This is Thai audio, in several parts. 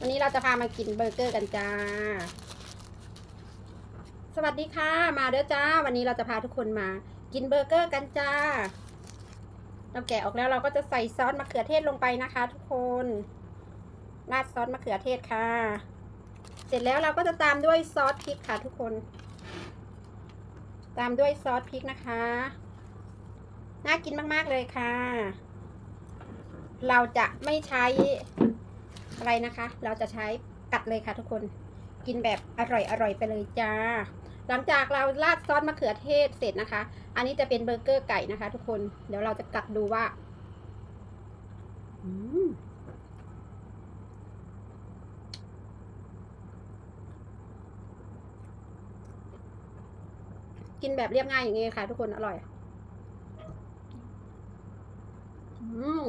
วันนี้เราจะพามากินเบอร์เกอร์กันจ้า สวัสดีค่ะ มาเด้อจ้า วันนี้เราจะพาทุกคนมา กินเบอร์เกอร์กันจ้าเราแกะออกแล้วเราก็จะใส่ซอสมะเขือเทศลงไปนะคะ ทุกคน ราดซอสมะเขือเทศค่ะ เสร็จแล้วเราก็จะตามด้วยซอสพริกค่ะทุกคน ตามด้วยซอสพริกนะคะ น่ากินมากๆเลยค่ะ เราจะไม่ใช้ อะไรนะคะ เราจะใช้กัดเลยค่ะทุกคน กินแบบอร่อยอร่อยไปเลยจ้า หลังจากเราราดซอสมะเขือเทศเสร็จนะคะ อันนี้จะเป็นเบอร์เกอร์ไก่นะคะ ทุกคน เดี๋ยวเราจะกัดดูว่าอืมกินแบบเรียบง่ายอย่างนี้ค่ะ ทุกคนอร่อย อืม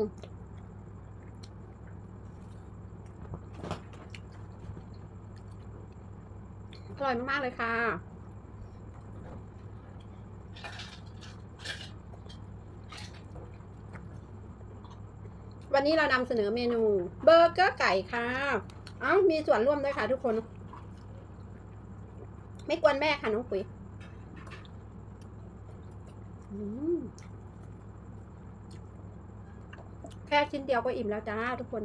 อร่อยมาก ๆ เลยค่ะ วันนี้เรานำเสนอเมนูเบอร์เกอร์ไก่ค่ะ เอ้า มีส่วนร่วมด้วยค่ะทุกคน ไม่กวนแม่ค่ะ น้องปุ๋ยแค่ชิ้นเดียวก็อิ่มแล้วจ้าทุกคน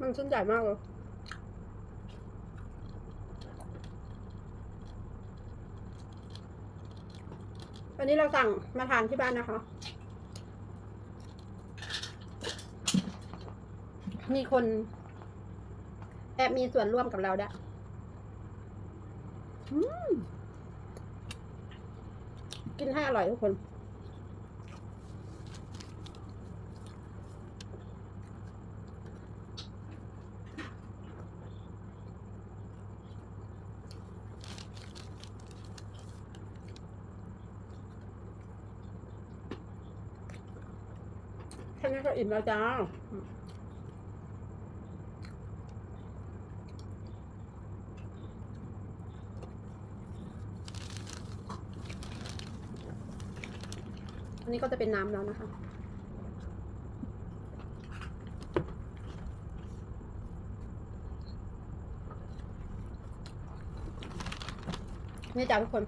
มันชิ้นใหญ่มากเลยวันนี้เราสั่งมาทานที่บ้านนะคะ มีคน แอบมีส่วนร่วมกับเราด้วยอืมกินให้อร่อยทุกคน นี้ก็อิ่มแล้วจ้าอันนี้ก็จะเป็นน้ำแล้วนะคะนี่จ้าทุกคน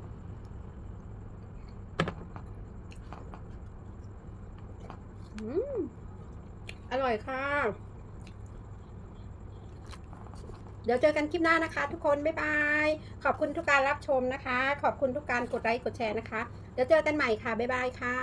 อืม อร่อยค่ะ เดี๋ยวเจอกันคลิปหน้านะคะ ทุกคน บ๊ายบาย ขอบคุณทุกการรับชมนะคะ ขอบคุณทุกการกดไลค์กดแชร์นะคะ เดี๋ยวเจอกันใหม่ค่ะ บ๊ายบายค่ะ